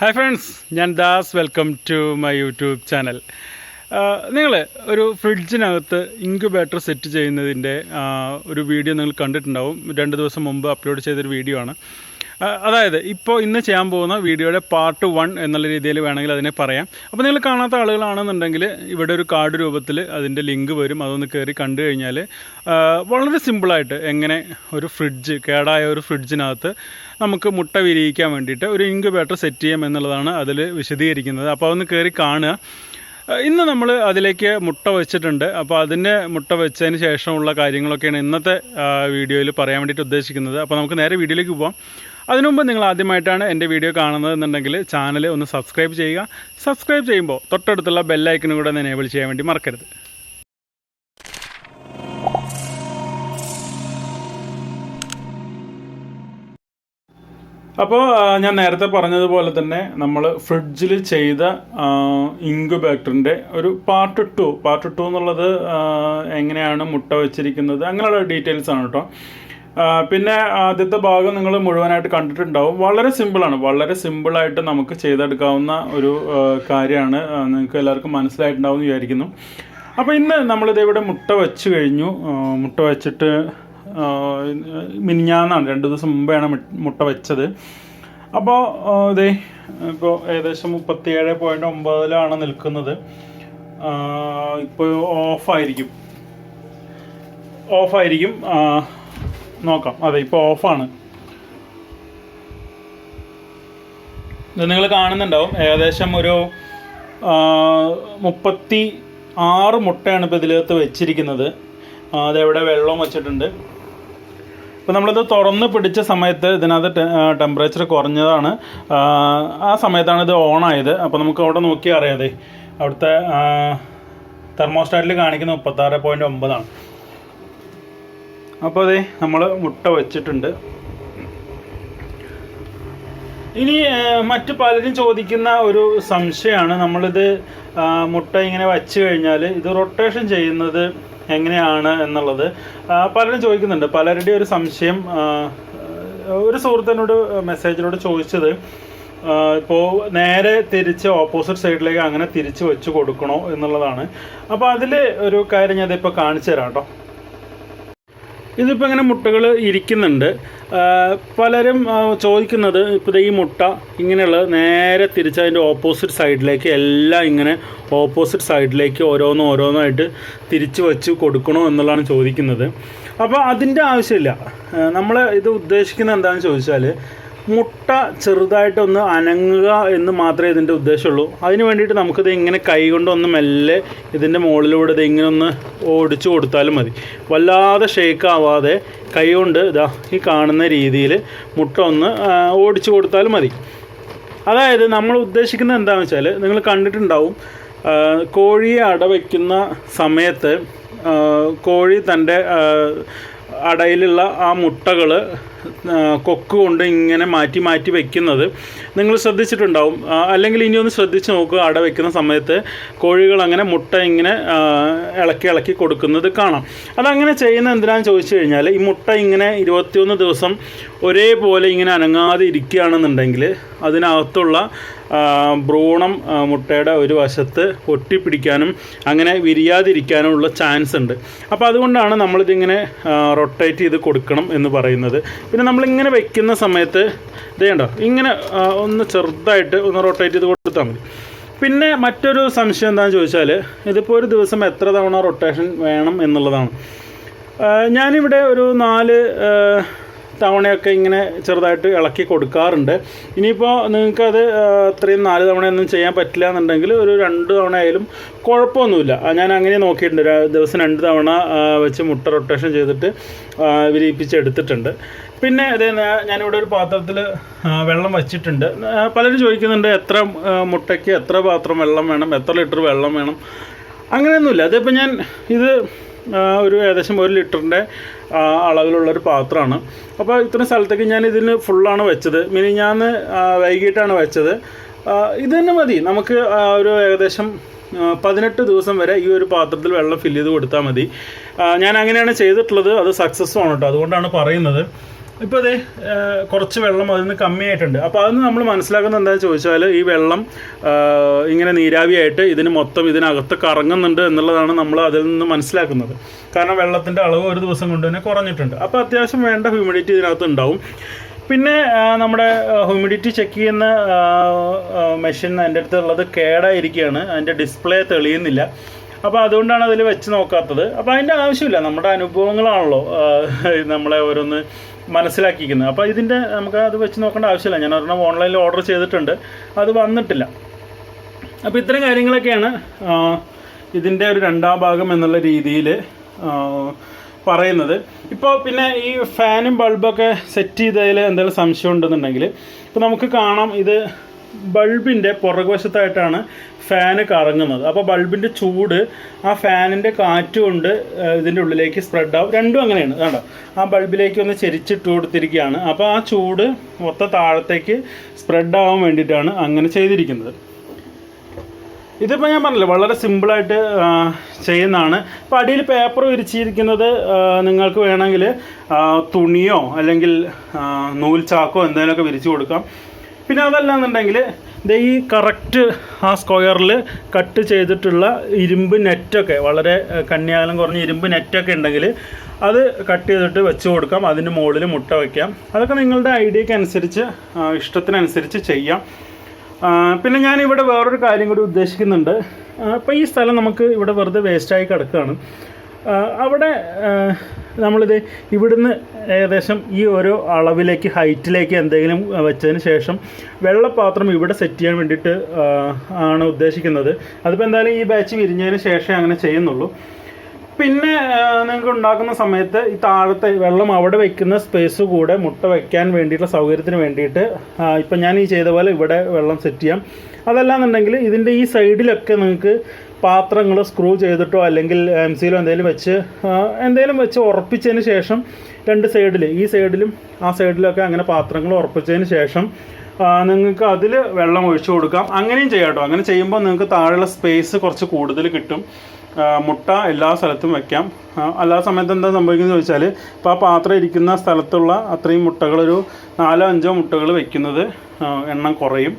Hi friends ഞാൻ Das. Welcome to my YouTube channel നിങ്ങൾ ഒരു ഫ്രിഡ്ജിനകത്ത് ഇൻക്യുബേറ്റർ സെറ്റ് ചെയ്യുന്നതിന്റെ ഒരു വീഡിയോ നിങ്ങൾ കണ്ടിട്ടുണ്ടാവും. രണ്ട് ദിവസം മുമ്പ് അപ്ലോഡ് ചെയ്തൊരു വീഡിയോ ആണ്. അതായത് ഇപ്പോൾ ഇന്ന് ചെയ്യാൻ പോകുന്ന വീഡിയോയുടെ പാർട്ട് വൺ എന്നുള്ള രീതിയിൽ വേണമെങ്കിൽ അതിനെ പറയാം. അപ്പോൾ നിങ്ങൾ കാണാത്ത ആളുകളാണെന്നുണ്ടെങ്കിൽ ഇവിടെ ഒരു കാർഡ് രൂപത്തിൽ അതിന്റെ ലിങ്ക് വരും. അതൊന്ന് കയറി കണ്ടു കഴിഞ്ഞാൽ വളരെ സിമ്പിളായിട്ട് എങ്ങനെ ഒരു ഫ്രിഡ്ജ് കേടായ ഒരു ഫ്രിഡ്ജിനകത്ത് നമുക്ക് മുട്ട വിരിയിക്കാൻ വേണ്ടിയിട്ട് ഒരു ഇൻക്യുബേറ്റർ സെറ്റ് ചെയ്യാം എന്നുള്ളതാണ് അതിൽ വിശദീകരിക്കുന്നത്. അപ്പോൾ അതൊന്ന് കയറി കാണുക. ഇന്ന് നമ്മൾ അതിലേക്ക് മുട്ട വെച്ചിട്ടുണ്ട്. അപ്പോൾ അതിന്റെ മുട്ട വെച്ചതിന് ശേഷമുള്ള കാര്യങ്ങളൊക്കെയാണ് ഇന്നത്തെ വീഡിയോയിൽ പറയാൻ വേണ്ടിയിട്ട് ഉദ്ദേശിക്കുന്നത്. അപ്പോൾ നമുക്ക് നേരെ വീഡിയോയിലേക്ക് പോകാം അതിനു മുമ്പ് നിങ്ങൾ ആദ്യമായിട്ടാണ് എന്റെ വീഡിയോ കാണുന്നത് എന്നുണ്ടെങ്കിൽ ചാനൽ ഒന്ന് സബ്സ്ക്രൈബ് ചെയ്യുക. സബ്സ്ക്രൈബ് ചെയ്യുമ്പോൾ തൊട്ടടുത്തുള്ള ബെല്ലൈക്കനും കൂടെ ഒന്ന് എനേബിൾ ചെയ്യാൻ വേണ്ടി മറക്കരുത്. അപ്പോൾ ഞാൻ നേരത്തെ പറഞ്ഞതുപോലെ തന്നെ നമ്മൾ ഫ്രിഡ്ജിൽ ചെയ്ത ഇൻക്യുബേറ്ററിന്റെ ഒരു പാർട്ട് ടു പാർട്ട് ടു എന്നുള്ളത് എങ്ങനെയാണ് മുട്ട വെച്ചിരിക്കുന്നത് അങ്ങനെയുള്ള ഡീറ്റെയിൽസ് ആണ് കേട്ടോ. പിന്നെ ആദ്യത്തെ ഭാഗം നിങ്ങൾ മുഴുവനായിട്ട് കണ്ടിട്ടുണ്ടാവും. വളരെ സിമ്പിളാണ് വളരെ സിമ്പിളായിട്ട് നമുക്ക് ചെയ്തെടുക്കാവുന്ന ഒരു കാര്യമാണ്. നിങ്ങൾക്ക് എല്ലാവർക്കും മനസ്സിലായിട്ടുണ്ടാവും എന്ന് വിചാരിക്കുന്നു. അപ്പോൾ ഇന്ന് നമ്മളിത് ഇവിടെ മുട്ട വെച്ച് കഴിഞ്ഞു. മുട്ട വെച്ചിട്ട് മിനിഞ്ഞാന്നാണ്. രണ്ട് ദിവസം മുമ്പാണ് മുട്ട വെച്ചത്. അപ്പോൾ ഇതേ ഇപ്പോൾ ഏകദേശം മുപ്പത്തിയേഴ് പോയിന്റ് ഒമ്പതിലാണ് നിൽക്കുന്നത്. ഇപ്പോൾ ഓഫായിരിക്കും ഓഫായിരിക്കും നോക്കാം. അതെ ഇപ്പോൾ ഓഫാണ്. ഇത് നിങ്ങൾ കാണുന്നുണ്ടാവും. ഏകദേശം ഒരു മുപ്പത്തി ആറ് മുട്ടയാണ് ഇപ്പോൾ ഇതിലകത്ത് വെച്ചിരിക്കുന്നത്. അതെവിടെ വെള്ളം വെച്ചിട്ടുണ്ട്. അപ്പോൾ നമ്മളിത് തുറന്ന് പിടിച്ച സമയത്ത് ഇതിനകത്ത് ടെമ്പറേച്ചർ കുറഞ്ഞതാണ്. ആ, സമയത്താണ് ഇത് ഓൺ ആയത് അപ്പോൾ നമുക്ക് അവിടെ നോക്കി അറിയാതെ അവിടുത്തെ തെർമോസ്റ്റാറ്റിൽ കാണിക്കുന്ന മുപ്പത്താറ് പോയിന്റ് ഒമ്പതാണ്. അപ്പോൾ അതെ നമ്മൾ മുട്ട വെച്ചിട്ടുണ്ട്. ഇനി മറ്റു പലരും ചോദിക്കുന്ന ഒരു സംശയമാണ്. നമ്മളിത് മുട്ട ഇങ്ങനെ വച്ച് കഴിഞ്ഞാൽ ഇത് റൊട്ടേഷൻ ചെയ്യുന്നത് എങ്ങനെയാണ് എന്നുള്ളത്. പലരും ചോദിക്കുന്നുണ്ട്. പലരുടെയും ഒരു സംശയം ഒരു സുഹൃത്തിനോട് മെസ്സേജിനോട് ചോദിച്ചത് ഇപ്പോൾ നേരെ തിരിച്ച് ഓപ്പോസിറ്റ് സൈഡിലേക്ക് അങ്ങനെ തിരിച്ച് വെച്ച് കൊടുക്കണോ എന്നുള്ളതാണ്. അപ്പോൾ അതിൽ ഒരു കാര്യം ഞാൻ കാണിച്ചു തരാം കേട്ടോ. ഇതിപ്പോൾ ഇങ്ങനെ മുട്ടകൾ ഇരിക്കുന്നുണ്ട്. പലരും ചോദിക്കുന്നത് ഇപ്പോൾ ഈ മുട്ട ഇങ്ങനെയുള്ള നേരെ തിരിച്ച് അതിന്റെ ഓപ്പോസിറ്റ് സൈഡിലേക്ക് എല്ലാം ഇങ്ങനെ ഓപ്പോസിറ്റ് സൈഡിലേക്ക് ഓരോന്നും ഓരോന്നായിട്ട് തിരിച്ച് വെച്ച് കൊടുക്കണോ എന്നുള്ളതാണ് ചോദിക്കുന്നത്. അപ്പോൾ അതിന്റെ ആവശ്യമില്ല. നമ്മൾ ഇത് ഉദ്ദേശിക്കുന്നത് എന്താണെന്ന് ചോദിച്ചാൽ മുട്ട ചെറുതായിട്ടൊന്ന് അനങ്ങുക എന്ന് മാത്രമേ ഇതിന്റെ ഉദ്ദേശമുള്ളൂ. അതിന് വേണ്ടിയിട്ട് നമുക്കിത് ഇങ്ങനെ കൈ കൊണ്ടൊന്ന് മെല്ലെ ഇതിന്റെ മുകളിലൂടെ ഇത് ഇങ്ങനെ ഒന്ന് ഓടിച്ചു കൊടുത്താലും മതി. വല്ലാതെ ഷേക്ക് ആവാതെ കൈ കൊണ്ട് ഇതാ ഈ കാണുന്ന രീതിയിൽ മുട്ട ഒന്ന് ഓടിച്ചു കൊടുത്താലും മതി. അതായത് നമ്മൾ ഉദ്ദേശിക്കുന്നത് എന്താണെന്ന് വെച്ചാൽ നിങ്ങൾ കണ്ടിട്ടുണ്ടാവും കോഴിയെ അടവയ്ക്കുന്ന സമയത്ത് കോഴി തന്റെ അടയിലുള്ള ആ മുട്ടകൾ കൊക്ക് കൊണ്ട് ഇങ്ങനെ മാറ്റി മാറ്റി വെക്കുന്നത്. നിങ്ങൾ ശ്രദ്ധിച്ചിട്ടുണ്ടാവും. അല്ലെങ്കിൽ ഇനി ഒന്ന് ശ്രദ്ധിച്ച് നോക്കുക അട വെക്കുന്ന സമയത്ത് കോഴികൾ അങ്ങനെ മുട്ട ഇങ്ങനെ ഇളക്കി ഇളക്കി കൊടുക്കുന്നത് കാണാം. അതങ്ങനെ ചെയ്യുന്ന എന്തിനാന്ന് ചോദിച്ചു കഴിഞ്ഞാൽ ഈ മുട്ട ഇങ്ങനെ ഇരുപത്തിയൊന്ന് ദിവസം ഒരേപോലെ ഇങ്ങനെ അനങ്ങാതെ ഇരിക്കുകയാണെന്നുണ്ടെങ്കിൽ അതിനകത്തുള്ള ഭ്രൂണം മുട്ടയുടെ ഒരു വശത്ത് ഒട്ടിപ്പിടിക്കാനും അങ്ങനെ വിരിയാതിരിക്കാനും ഉള്ള ചാൻസ് ഉണ്ട്. അപ്പോൾ അതുകൊണ്ടാണ് നമ്മളിതിങ്ങനെ റൊട്ടേറ്റ് ചെയ്ത് കൊടുക്കണം എന്ന് പറയുന്നത്. പിന്നെ നമ്മളിങ്ങനെ വെക്കുന്ന സമയത്ത് ഇതേണ്ടോ ഇങ്ങനെ ഒന്ന് ചെറുതായിട്ട് ഒന്ന് റൊട്ടേറ്റ് ചെയ്ത് കൊടുത്താൽ മതി. പിന്നെ മറ്റൊരു സംശയം എന്താണെന്ന് ചോദിച്ചാൽ ഇതിപ്പോൾ ഒരു ദിവസം എത്ര തവണ റൊട്ടേഷൻ വേണം എന്നുള്ളതാണ്. ഞാനിവിടെ ഒരു നാല് തവണയൊക്കെ ഇങ്ങനെ ചെറുതായിട്ട് ഇളക്കി കൊടുക്കാറുണ്ട്. ഇനിയിപ്പോൾ നിങ്ങൾക്കത് അത്രയും നാല് തവണയൊന്നും ചെയ്യാൻ പറ്റില്ല എന്നുണ്ടെങ്കിൽ ഒരു രണ്ട് തവണ ആയാലും കുഴപ്പമൊന്നുമില്ല ഞാൻ അങ്ങനെ നോക്കിയിട്ടുണ്ട്. ദിവസം രണ്ട് തവണ വെച്ച് മുട്ട റൊട്ടേഷൻ ചെയ്തിട്ട് വിരിയിപ്പിച്ചെടുത്തിട്ടുണ്ട്. പിന്നെ ഞാ- ഞാനിവിടെ ഒരു പാത്രത്തിൽ വെള്ളം വച്ചിട്ടുണ്ട്. പലരും ചോദിക്കുന്നുണ്ട് എത്ര മുട്ടയ്ക്ക് എത്ര പാത്രം വെള്ളം വേണം എത്ര ലിറ്റർ വെള്ളം വേണം. അങ്ങനെയൊന്നുമില്ല. അതിപ്പോൾ ഞാൻ ഇത് ഒരു ഏകദേശം ഒരു ലിറ്ററിന്റെ അളവിലുള്ളൊരു പാത്രമാണ്. അപ്പോൾ ഇത്രയും സ്ഥലത്തേക്ക് ഞാൻ ഇതിന് ഫുള്ളാണ് വെച്ചത്. മിനി ഞാൻ വൈകിട്ടാണ് വെച്ചത്. ഇത് തന്നെ മതി. നമുക്ക് ഒരു ഏകദേശം പതിനെട്ട് ദിവസം വരെ ഈ ഒരു പാത്രത്തിൽ വെള്ളം ഫില്ല് ചെയ്ത് കൊടുത്താൽ മതി. ഞാൻ അങ്ങനെയാണ് ചെയ്തിട്ടുള്ളത്. അത് സക്സസ്സും ആണ് കേട്ടോ അതുകൊണ്ടാണ് പറയുന്നത്. ഇപ്പോൾ അതെ കുറച്ച് വെള്ളം അതിൽ നിന്ന് കമ്മിയായിട്ടുണ്ട്. അപ്പോൾ അതൊന്ന് നമ്മൾ മനസ്സിലാക്കുന്നത് എന്താണെന്ന് ചോദിച്ചാൽ ഈ വെള്ളം ഇങ്ങനെ നീരാവിയായിട്ട് ഇതിന് മൊത്തം ഇതിനകത്ത് കറങ്ങുന്നുണ്ട് എന്നുള്ളതാണ് നമ്മൾ അതിൽ നിന്ന് മനസ്സിലാക്കുന്നത്. കാരണം വെള്ളത്തിന്റെ അളവ് ഒരു ദിവസം കൊണ്ട് തന്നെ കുറഞ്ഞിട്ടുണ്ട്. അപ്പോൾ അത്യാവശ്യം വേണ്ട ഹ്യൂമിഡിറ്റി ഇതിനകത്ത് ഉണ്ടാവും. പിന്നെ നമ്മുടെ ഹ്യൂമിഡിറ്റി ചെക്ക് ചെയ്യുന്ന മെഷീൻ എന്റെ അടുത്തുള്ളത് കേടായിരിക്കുകയാണ്. അതിന്റെ ഡിസ്പ്ലേ തെളിയുന്നില്ല. അപ്പോൾ അതുകൊണ്ടാണ് അതിൽ വെച്ച് നോക്കാത്തത്. അപ്പോൾ അതിന്റെ ആവശ്യമില്ല. നമ്മുടെ അനുഭവങ്ങളാണല്ലോ നമ്മളെ ഓരോന്ന് മനസ്സിലാക്കിക്കുന്നത് അപ്പോൾ ഇതിന്റെ നമുക്ക് അത് വെച്ച് നോക്കേണ്ട ആവശ്യമില്ല. ഞാൻ ഒരെണ്ണം ഓൺലൈനിൽ ഓർഡർ ചെയ്തിട്ടുണ്ട്. അത് വന്നിട്ടില്ല. അപ്പോൾ ഇത്തരം കാര്യങ്ങളൊക്കെയാണ് ഇതിന്റെ ഒരു രണ്ടാം ഭാഗം എന്നുള്ള രീതിയിൽ പറയുന്നത്. ഇപ്പോൾ പിന്നെ ഈ ഫാനും ബൾബൊക്കെ സെറ്റ് ചെയ്തതിൽ എന്തെങ്കിലും സംശയം ഉണ്ടെന്നുണ്ടെങ്കിൽ ഇപ്പോൾ നമുക്ക് കാണാം ഇത് ബൾബിന്റെ പുറകുവശത്തായിട്ടാണ് ഫാന് കറങ്ങുന്നത്. അപ്പോൾ ബൾബിന്റെ ചൂട് ആ ഫാനിന്റെ കാറ്റ് കൊണ്ട് ഇതിന്റെ ഉള്ളിലേക്ക് സ്പ്രെഡ് ആവും. രണ്ടും അങ്ങനെയാണ്. കണ്ടോ? ആ ബൾബിലേക്ക് ഒന്ന് ചെരിച്ചിട്ട് കൊടുത്തിരിക്കുകയാണ്. അപ്പോൾ ആ ചൂട് മൊത്തം താഴത്തേക്ക് സ്പ്രെഡ് ആവാൻ വേണ്ടിയിട്ടാണ് അങ്ങനെ ചെയ്തിരിക്കുന്നത്. ഇതിപ്പോൾ ഞാൻ പറഞ്ഞില്ല വളരെ സിമ്പിളായിട്ട് ചെയ്യുന്നതാണ്. ഇപ്പോൾ അടിയിൽ പേപ്പർ വിരിച്ചിരിക്കുന്നത് നിങ്ങൾക്ക് വേണമെങ്കിൽ തുണിയോ അല്ലെങ്കിൽ നൂൽ ചാക്കോ എന്തെങ്കിലുമൊക്കെ വിരിച്ചു കൊടുക്കാം. പിന്നെ അതല്ലാന്നുണ്ടെങ്കിൽ ദേ ഈ കറക്റ്റ് ആ സ്ക്വയറിൽ കട്ട് ചെയ്തിട്ടുള്ള ഇരുമ്പ് നെറ്റൊക്കെ വളരെ കന്യാകാലം കുറഞ്ഞ ഇരുമ്പ് നെറ്റൊക്കെ ഉണ്ടെങ്കിൽ അത് കട്ട് ചെയ്തിട്ട് വെച്ച് കൊടുക്കാം. അതിന്റെ മുകളിൽ മുട്ട വയ്ക്കാം അതൊക്കെ നിങ്ങളുടെ ഐഡിയക്ക് അനുസരിച്ച് ഇഷ്ടത്തിനനുസരിച്ച് ചെയ്യാം. പിന്നെ ഞാൻ ഇവിടെ വേറൊരു കാര്യം കൂടി ഉദ്ദേശിക്കുന്നുണ്ട്. അപ്പോൾ ഈ സ്ഥലം നമുക്ക് ഇവിടെ വെറുതെ വേസ്റ്റായി കിടക്കുകയാണ്. അവിടെ നമ്മളിത് ഇവിടുന്ന് ഏകദേശം ഈ ഓരോ അളവിലേക്ക് ഹൈറ്റിലേക്ക് എന്തെങ്കിലും വെച്ചതിന് ശേഷം വെള്ളപാത്രം ഇവിടെ സെറ്റ് ചെയ്യാൻ വേണ്ടിയിട്ട് ആണ് ഉദ്ദേശിക്കുന്നത്. അതിപ്പോൾ എന്തായാലും ഈ ബാച്ച് വിരിഞ്ഞതിന് ശേഷമേ അങ്ങനെ ചെയ്യുന്നുള്ളൂ. പിന്നെ നിങ്ങൾക്ക് ഉണ്ടാക്കുന്ന സമയത്ത് ഈ താഴത്തെ വെള്ളം അവിടെ വെക്കുന്ന സ്പേസ് കൂടെ മുട്ട വെക്കാൻ വേണ്ടിയിട്ടുള്ള സൗകര്യത്തിന് വേണ്ടിയിട്ട് ഇപ്പം ഞാൻ ഈ ചെയ്ത പോലെ ഇവിടെ വെള്ളം സെറ്റ് ചെയ്യാം. അതല്ലാന്നുണ്ടെങ്കിൽ ഇതിന്റെ ഈ സൈഡിലൊക്കെ നിങ്ങൾക്ക് പാത്രങ്ങൾ സ്ക്രൂ ചെയ്തിട്ടോ അല്ലെങ്കിൽ എം സിയിലോ എന്തെങ്കിലും വെച്ച് എന്തെങ്കിലും വെച്ച് ഉറപ്പിച്ചതിന് ശേഷം രണ്ട് സൈഡിൽ ഈ സൈഡിലും ആ സൈഡിലൊക്കെ അങ്ങനെ പാത്രങ്ങൾ ഉറപ്പിച്ചതിന് ശേഷം നിങ്ങൾക്ക് അതിൽ വെള്ളം ഒഴിച്ചു കൊടുക്കാം. അങ്ങനെയും ചെയ്യാം കേട്ടോ അങ്ങനെ ചെയ്യുമ്പോൾ നിങ്ങൾക്ക് താഴെയുള്ള സ്പേസ് കുറച്ച് കൂടുതൽ കിട്ടും. മുട്ട എല്ലാ സ്ഥലത്തും വെക്കാം. അല്ലാ അല്ലാത്ത സമയത്ത് എന്താ സംഭവിക്കുന്നത് ചോദിച്ചാൽ ഇപ്പോൾ ആ പാത്രം ഇരിക്കുന്ന സ്ഥലത്തുള്ള അത്രയും മുട്ടകളൊരു നാലോ അഞ്ചോ മുട്ടകൾ വെക്കുന്നത് എണ്ണം കുറയും.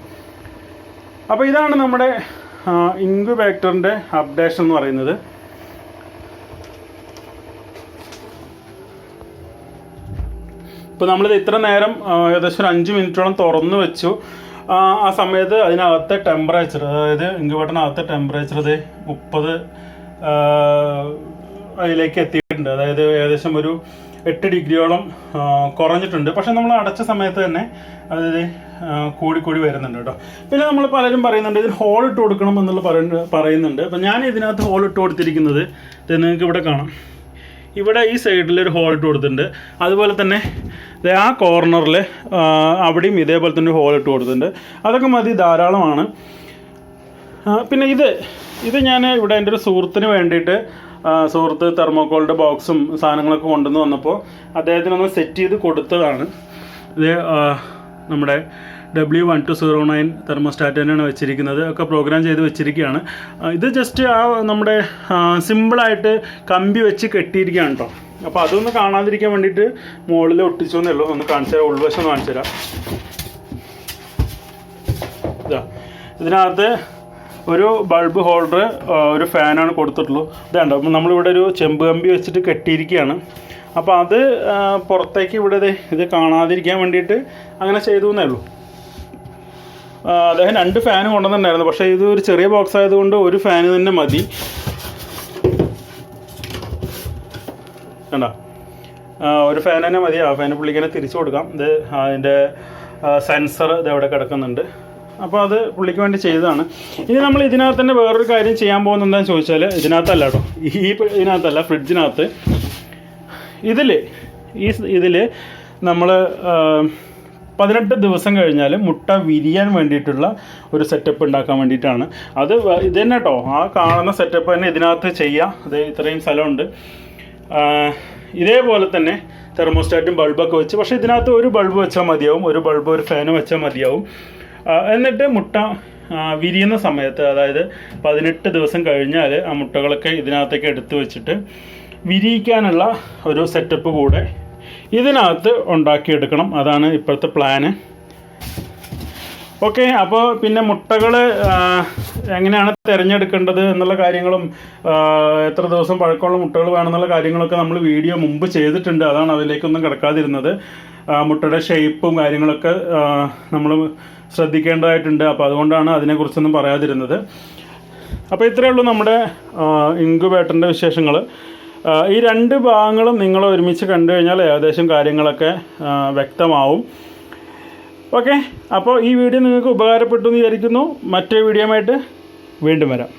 അപ്പോൾ ഇതാണ് നമ്മുടെ ഇൻക്യുബേറ്ററിന്റെ അപ്ഡേഷൻ എന്ന് പറയുന്നത്. ഇപ്പോൾ നമ്മളിത് ഇത്ര നേരം ഏകദേശം ഒരു അഞ്ച് മിനിറ്റോളം തുറന്നു വെച്ചു. ആ, ആ സമയത്ത് അതിനകത്തെ ടെമ്പറേച്ചർ അതായത് ഇൻക്യുബേറ്ററിനകത്തെ ടെമ്പറേച്ചർ ഇത് മുപ്പത് അതിലേക്ക് എത്തിയിട്ടുണ്ട്. അതായത് ഏകദേശം ഒരു എട്ട് ഡിഗ്രിയോളം കുറഞ്ഞിട്ടുണ്ട്. പക്ഷെ നമ്മൾ അടച്ച സമയത്ത് തന്നെ അതായത് കൂടിക്കൂടി കൂടി കൂടി വരുന്നുണ്ട് കേട്ടോ. പിന്നെ നമ്മൾ പലരും പറയുന്നുണ്ട് ഇതിന് ഹോൾ ഇട്ട് കൊടുക്കണം എന്നുള്ള പറയുന്ന- പറയുന്നുണ്ട്. അപ്പം ഞാൻ ഇതിനകത്ത് ഹോൾ ഇട്ട് കൊടുത്തിരിക്കുന്നത് ഇത് നിങ്ങൾക്ക് ഇവിടെ കാണാം. ഇവിടെ ഈ സൈഡിൽ ഒരു ഹോൾ ഇട്ട് കൊടുത്തിട്ടുണ്ട്. അതുപോലെ തന്നെ ആ കോർണറിൽ അവിടെയും ഇതേപോലെ തന്നെ ഹോൾ ഇട്ട് കൊടുത്തിട്ടുണ്ട്. അതൊക്കെ മതി ധാരാളമാണ്. പിന്നെ ഇത് ഇത് ഞാൻ ഇവിടെ എന്റെ ഒരു സുഹൃത്തിന് വേണ്ടിയിട്ട് സുഹൃത്ത് തെർമോക്കോളിന്റെ ബോക്സും സാധനങ്ങളൊക്കെ കൊണ്ടുവന്ന് വന്നപ്പോൾ അദ്ദേഹത്തിന് ഒന്ന് സെറ്റ് ചെയ്ത് കൊടുത്തതാണ്. ഇത് നമ്മുടെ W one two zero nine thermostat തന്നെയാണ് വെച്ചിരിക്കുന്നത്. ഒക്കെ പ്രോഗ്രാം ചെയ്ത് വെച്ചിരിക്കുകയാണ്. ഇത് ജസ്റ്റ് ആ നമ്മുടെ സിമ്പിളായിട്ട് കമ്പി വെച്ച് കെട്ടിയിരിക്കുകയാണ് കേട്ടോ അപ്പോൾ അതൊന്ന് കാണാതിരിക്കാൻ വേണ്ടിയിട്ട് മുകളിൽ ഒട്ടിച്ചു എന്നേ ഒന്ന് കാണിച്ചു തരാം. ഉൾവശം കാണിച്ചു തരാം. ഇതാ. ഇതിനകത്ത് ഒരു ബൾബ് ഹോൾഡർ ഒരു ഫാനാണ് കൊടുത്തിട്ടുള്ളൂ ഇതാണ്ട് അപ്പം നമ്മളിവിടെ ഒരു ചെമ്പ് കമ്പി വെച്ചിട്ട് കെട്ടിയിരിക്കുകയാണ്. അപ്പോൾ അത് പുറത്തേക്ക് ഇവിടെ ഇത് കാണാതിരിക്കാൻ വേണ്ടിയിട്ട് അങ്ങനെ ചെയ്തു എന്നേ ഉള്ളൂ. അദ്ദേഹം രണ്ട് ഫാൻ കൊണ്ടുവന്നിട്ടുണ്ടായിരുന്നു. പക്ഷേ ഇത് ഒരു ചെറിയ ബോക്സ് ആയതുകൊണ്ട് ഒരു ഫാന് തന്നെ മതി. കണ്ടോ? ഒരു ഫാൻ തന്നെ മതി. ആ ഫാന് പുള്ളിക്ക് തിരിച്ചു കൊടുക്കാം. ഇത് അതിന്റെ സെൻസർ ഇത് അവിടെ കിടക്കുന്നുണ്ട്. അപ്പോൾ അത് പുള്ളിക്ക് വേണ്ടി ചെയ്തതാണ്. ഇനി നമ്മൾ ഇതിനകത്ത് തന്നെ വേറൊരു കാര്യം ചെയ്യാൻ പോകുന്നത് എന്താണെന്ന് ചോദിച്ചാൽ ഇതിനകത്തല്ല കേട്ടോ. ഈ ഇതിനകത്തല്ല ഫ്രിഡ്ജിനകത്ത്. ഇതിൽ ഈ ഇതിൽ നമ്മൾ പതിനെട്ട് ദിവസം കഴിഞ്ഞാൽ മുട്ട വിരിയാൻ വേണ്ടിയിട്ടുള്ള ഒരു സെറ്റപ്പ് ഉണ്ടാക്കാൻ വേണ്ടിയിട്ടാണ്. അത് ഇത് തന്നെ കേട്ടോ. ആ കാണുന്ന സെറ്റപ്പ് തന്നെ ഇതിനകത്ത് ചെയ്യാം. അത് ഇത്രയും സ്ഥലമുണ്ട്. ഇതേപോലെ തന്നെ തെർമോസ്റ്റാറ്റും ബൾബൊക്കെ വെച്ച് പക്ഷേ ഇതിനകത്ത് ഒരു ബൾബ് വെച്ചാൽ മതിയാവും. ഒരു ബൾബ് ഒരു ഫാനും വെച്ചാൽ മതിയാവും. എന്നിട്ട് മുട്ട വിരിയുന്ന സമയത്ത് അതായത് പതിനെട്ട് ദിവസം കഴിഞ്ഞാൽ ആ മുട്ടകളൊക്കെ ഇതിനകത്തേക്ക് എടുത്തു വെച്ചിട്ട് വിരിയിക്കാനുള്ള ഒരു സെറ്റപ്പ് കൂടെ ഇതിനകത്ത് ഉണ്ടാക്കിയെടുക്കണം. അതാണ് ഇപ്പോഴത്തെ പ്ലാന് ഓക്കെ അപ്പോൾ പിന്നെ മുട്ടകൾ എങ്ങനെയാണ് തിരഞ്ഞെടുക്കേണ്ടത് എന്നുള്ള കാര്യങ്ങളും എത്ര ദിവസം പഴക്കമുള്ള മുട്ടകൾ വേണമെന്നുള്ള കാര്യങ്ങളൊക്കെ നമ്മൾ വീഡിയോ മുമ്പ് ചെയ്തിട്ടുണ്ട്. അതാണ് അതിലേക്കൊന്നും കിടക്കാതിരുന്നത്. മുട്ടയുടെ ഷേപ്പും കാര്യങ്ങളൊക്കെ നമ്മൾ ശ്രദ്ധിക്കേണ്ടതായിട്ടുണ്ട്. അപ്പോൾ അതുകൊണ്ടാണ് അതിനെക്കുറിച്ചൊന്നും പറയാതിരുന്നത്. അപ്പോൾ ഇത്രയേ ഉള്ളൂ നമ്മുടെ ഇൻക്യുബേറ്ററിന്റെ വിശേഷങ്ങൾ ഈ രണ്ട് ഭാഗങ്ങളും നിങ്ങൾ ഒരുമിച്ച് കണ്ടു കഴിഞ്ഞാൽ ഏകദേശം കാര്യങ്ങളൊക്കെ വ്യക്തമാവും. ഓക്കെ? അപ്പോൾ ഈ വീഡിയോ നിങ്ങൾക്ക് ഉപകാരപ്പെട്ടു എന്ന് വിചാരിക്കുന്നു. മറ്റൊരു വീഡിയോയുമായിട്ട് വീണ്ടും വരാം.